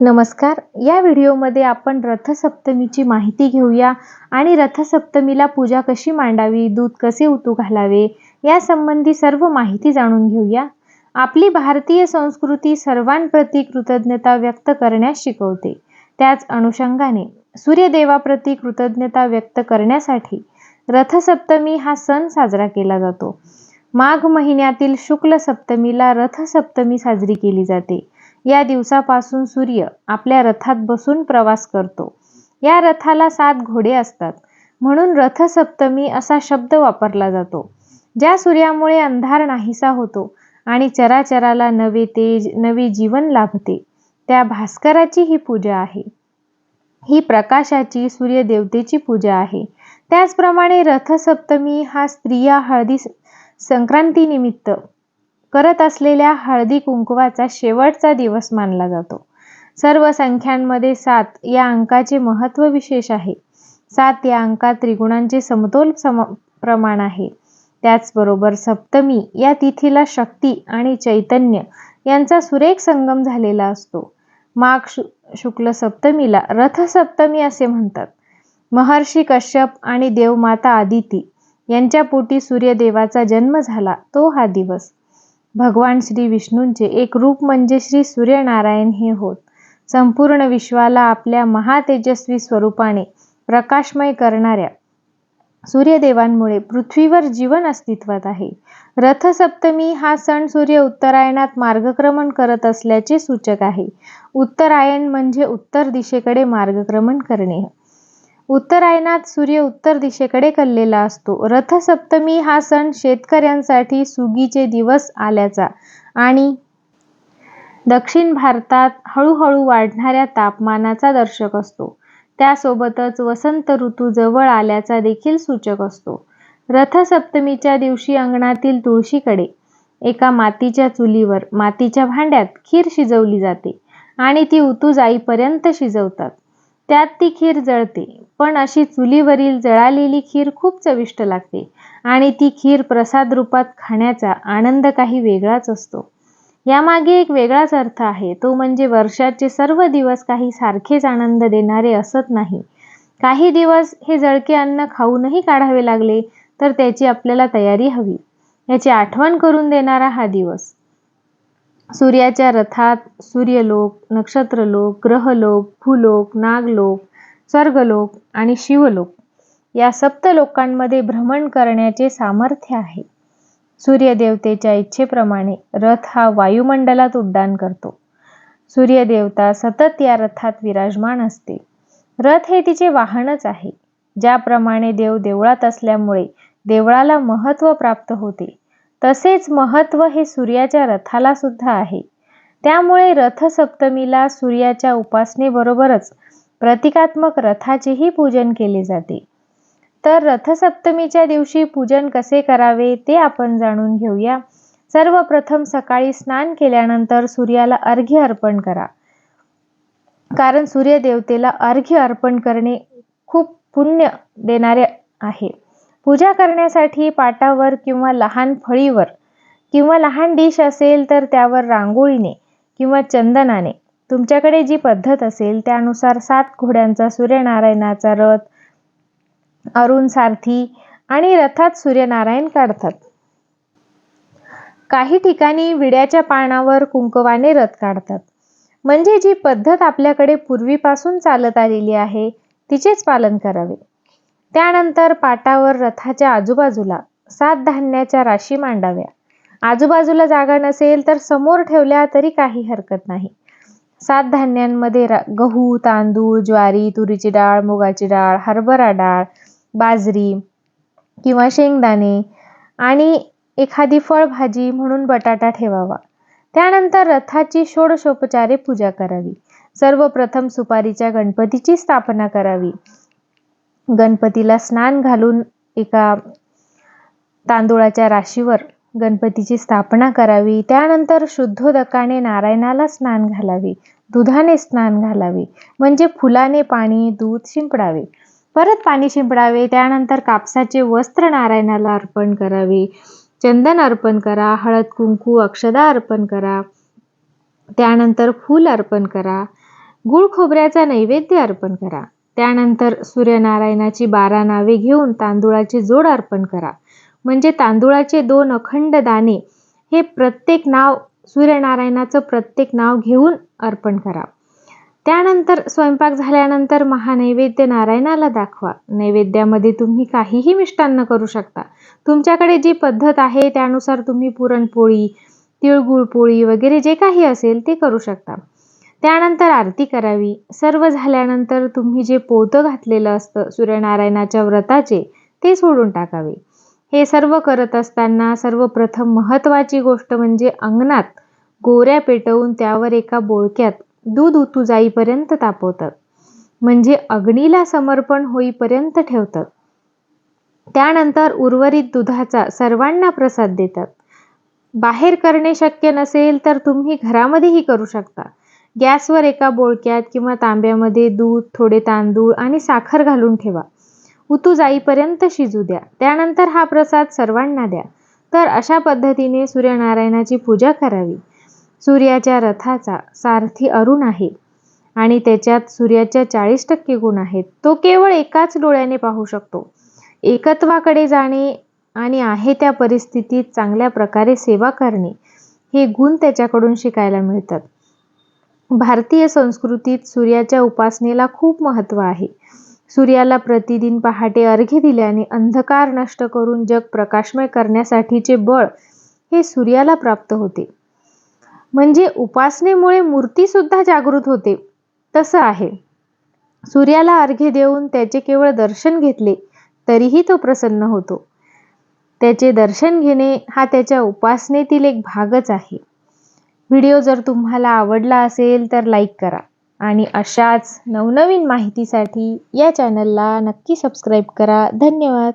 नमस्कार. या व्हिडिओमध्ये आपण रथसप्तमीची माहिती घेऊया आणि रथसप्तमीला पूजा कशी मांडावी दूध कसे उतू घालावे यासंबंधी सर्व माहिती जाणून घेऊया. आपली भारतीय संस्कृती सर्वांप्रती कृतज्ञता व्यक्त करण्यास शिकवते. त्याच अनुषंगाने सूर्यदेवाप्रती कृतज्ञता व्यक्त करण्यासाठी रथसप्तमी हा सण साजरा केला जातो. माघ महिन्यातील शुक्ल सप्तमीला रथसप्तमी साजरी केली जाते. या दिवसापासून सूर्य आपल्या रथात बसून प्रवास करतो. या रथाला सात घोडे असतात. म्हणून रथसप्तमी असा शब्द वापरला जातो. ज्या सूर्यामुळे अंधार नाहीसा होतो आणि चराचराला नवे तेज नवे जीवन लाभते त्या भास्कराची ही पूजा आहे. ही प्रकाशाची सूर्यदेवतेची पूजा आहे. त्याचप्रमाणे रथसप्तमी हा स्त्रिया हळदी संक्रांतीनिमित्त करत असलेल्या हळदी कुंकवाचा शेवटचा दिवस मानला जातो. सर्व संख्यांमध्ये सात या अंकाचे महत्त्व विशेष आहे. सात या अंकात त्रिगुणांचे समतोल सम प्रमाण आहे. त्याचबरोबर सप्तमी या तिथीला शक्ती आणि चैतन्य यांचा सुरेख संगम झालेला असतो. माघ शु शुक्ल सप्तमीला रथसप्तमी असे म्हणतात. महर्षी कश्यप आणि देवमाता आदिती यांच्या पोटी सूर्यदेवाचा जन्म झाला तो हा दिवस. भगवान श्री विष्णूंचे एक रूप म्हणजे श्री सूर्यनारायण हे होत. संपूर्ण विश्वाला आपल्या महातेजस्वी स्वरूपाने प्रकाशमय करणाऱ्या सूर्यदेवांमुळे पृथ्वीवर जीवन अस्तित्वात आहे. रथसप्तमी हा सण सूर्य उत्तरायणात मार्गक्रमण करत असल्याचे सूचक आहे. उत्तरायण म्हणजे उत्तर दिशेकडे मार्गक्रमण करणे. उत्तरायणात सूर्य उत्तर दिशेकडे कललेला असतो. रथसप्तमी हा सण शेतकऱ्यांसाठी सुगीचे दिवस आल्याचा आणि दक्षिण भारतात हळूहळू वाढणाऱ्या तापमानाचा दर्शक असतो. त्यासोबतच वसंत ऋतू जवळ आल्याचा देखील सूचक असतो. रथसप्तमीच्या दिवशी अंगणातील तुळशीकडे एका मातीच्या चुलीवर मातीच्या भांड्यात खीर शिजवली जाते आणि ती उतू जाईपर्यंत शिजवतात. त्यात ती खीर जळते. पण अशी चुलीवरील जळालेली खीर खूप चविष्ट लागते आणि ती खीर प्रसाद रूपात खाण्याचा आनंद काही वेगळाच असतो. यामागे एक वेगळाच अर्थ आहे. तो म्हणजे वर्षाचे सर्व दिवस काही सारखेच आनंद देणारे असत नाही. काही दिवस हे जळके अन्न खाऊनही काढावे लागले तर त्याची आपल्याला तयारी हवी. याची आठवण करून देणारा हा दिवस. सूर्याच्या रथात सूर्यलोक नक्षत्रलोक ग्रहलोक भूलोक नागलोक स्वर्गलोक आणि शिवलोक या सप्तलोकांमध्ये भ्रमण करण्याचे सामर्थ्य आहे. सूर्यदेवतेच्या इच्छेप्रमाणे रथ हा वायुमंडलात उड्डाण करतो. सूर्यदेवता सतत या रथात विराजमान असते. रथ हे तिचे वाहनच आहे. ज्याप्रमाणे देव देवळात असल्यामुळे देवळाला महत्त्व प्राप्त होते. तसेच महत्त्व हे सूर्याच्या रथाला सुद्धा आहे. त्यामुळे रथसप्तमीला सूर्याच्या उपासनेबरोबरच प्रतिकात्मक रथाचेही पूजन केले जाते. तर रथसप्तमीच्या दिवशी पूजन कसे करावे ते आपण जाणून घेऊया. सर्वप्रथम सकाळी स्नान केल्यानंतर सूर्याला अर्घ्य अर्पण करा. कारण सूर्यदेवतेला अर्घ्य अर्पण करणे खूप पुण्य देणारे आहे. पूजा करण्यासाठी पाटावर किंवा लहान फळीवर किंवा लहान डिश असेल तर त्यावर रांगोळीने किंवा चंदनाने. तुमच्याकडे जी पद्धत असेल त्यानुसार सात घोड्यांचा सूर्यनारायणाचा रथ अरुण सारथी आणि रथात सूर्यनारायण काढतात. काही ठिकाणी विड्याच्या पानावर कुंकवाने रथ काढतात. म्हणजे जी पद्धत आपल्याकडे पूर्वीपासून चालत आलेली आहे तिचेच पालन करावे. त्यानंतर पाटावर रथाच्या आजूबाजूला सात धान्याच्या राशी मांडाव्या. आजूबाजूला जागा नसेल तर समोर ठेवल्या तरी काही हरकत नाही. सात धान्यांमध्ये गहू तांदूळ ज्वारी तुरीची डाळ मुगाची डाळ हरभरा डाळ बाजरी किंवा शेंगदाणे आणि एखादी फळभाजी म्हणून बटाटा ठेवावा. त्यानंतर रथाची षोडशोपचारे पूजा करावी. सर्वप्रथम सुपारीच्या गणपतीची स्थापना करावी. गणपतीला स्नान घालून एका तांदूळाच्या राशीवर गणपतीची स्थापना करावी. त्यानंतर शुद्धोदकाने नारायणाला स्नान घालावे. दुधाने स्नान घालावे. म्हणजे फुलाने पाणी दूध शिंपडावे. परत पाणी शिंपडावे. त्यानंतर कापसाचे वस्त्र नारायणाला अर्पण करावे. चंदन अर्पण करा. हळद कुंकू अक्षदा अर्पण करा. त्यानंतर फूल अर्पण करा. गुळ खोबऱ्याचा नैवेद्य अर्पण करा. त्यानंतर सूर्यनारायणाची बारा नावे घेऊन तांदूळाची जोड अर्पण करा. म्हणजे तांदूळाचे दोन अखंड दाणे हे प्रत्येक नाव सूर्यनारायणाचं प्रत्येक नाव घेऊन अर्पण करा. त्यानंतर स्वयंपाक झाल्यानंतर महानैवेद्य नारायणाला दाखवा. नैवेद्यामध्ये तुम्ही काहीही मिष्टान्न करू शकता. तुमच्याकडे जी पद्धत आहे त्यानुसार तुम्ही पुरणपोळी तिळगुळ पोळी वगैरे जे काही असेल ते करू शकता. त्यानंतर आरती करावी. सर्व झाल्यानंतर तुम्ही जे पोतं घातलेलं असतं सूर्यनारायणाच्या व्रताचे ते सोडून टाकावे. हे सर्व करत असताना सर्वप्रथम महत्त्वाची गोष्ट म्हणजे अंगणात गोऱ्या पेटवून त्यावर एका बोळक्यात दूध उतू जाईपर्यंत तापवतात म्हणजे अग्नीला समर्पण होईपर्यंत ठेवतात त्यानंतर उर्वरित दुधाचा सर्वांना प्रसाद देतात. बाहेर करणे शक्य नसेल तर तुम्ही घरामध्येही करू शकता. गॅसवर एका बोळक्यात किंवा तांब्यामध्ये दूध थोडे तांदूळ आणि साखर घालून ठेवा. उतू जाईपर्यंत शिजू द्या. त्यानंतर हा प्रसाद सर्वांना द्या. तर अशा पद्धतीने सूर्यनारायणाची पूजा करावी. सूर्याच्या रथाचा सारथी अरुण आहे आणि त्याच्यात सूर्याच्या चाळीस टक्के गुण आहेत. तो केवळ एकाच डोळ्याने पाहू शकतो. एकत्वाकडे जाणे आणि आहे त्या परिस्थितीत चांगल्या प्रकारे सेवा करणे हे गुण त्याच्याकडून शिकायला मिळतात. भारतीय संस्कृतीत सूर्याच्या उपासनेला खूप महत्त्व आहे. सूर्याला प्रतिदिन पहाटे अर्घ्य दिल्याने अंधकार नष्ट करून जग प्रकाशमय करण्यासाठीचे बळ हे सूर्याला प्राप्त होते. म्हणजे उपासनेमुळे मूर्तीसुद्धा जागृत होते. तसं आहे. सूर्याला अर्घ्य देऊन त्याचे केवळ दर्शन घेतले तरीही तो प्रसन्न होतो. त्याचे दर्शन घेणे हा त्याच्या उपासनेतील एक भागच आहे. व्हिडिओ जर तुम्हाला आवडला असेल तर लाईक करा. आणि अशाच नवनवीन माहितीसाठी या चॅनलला नक्की सबस्क्राईब करा. धन्यवाद.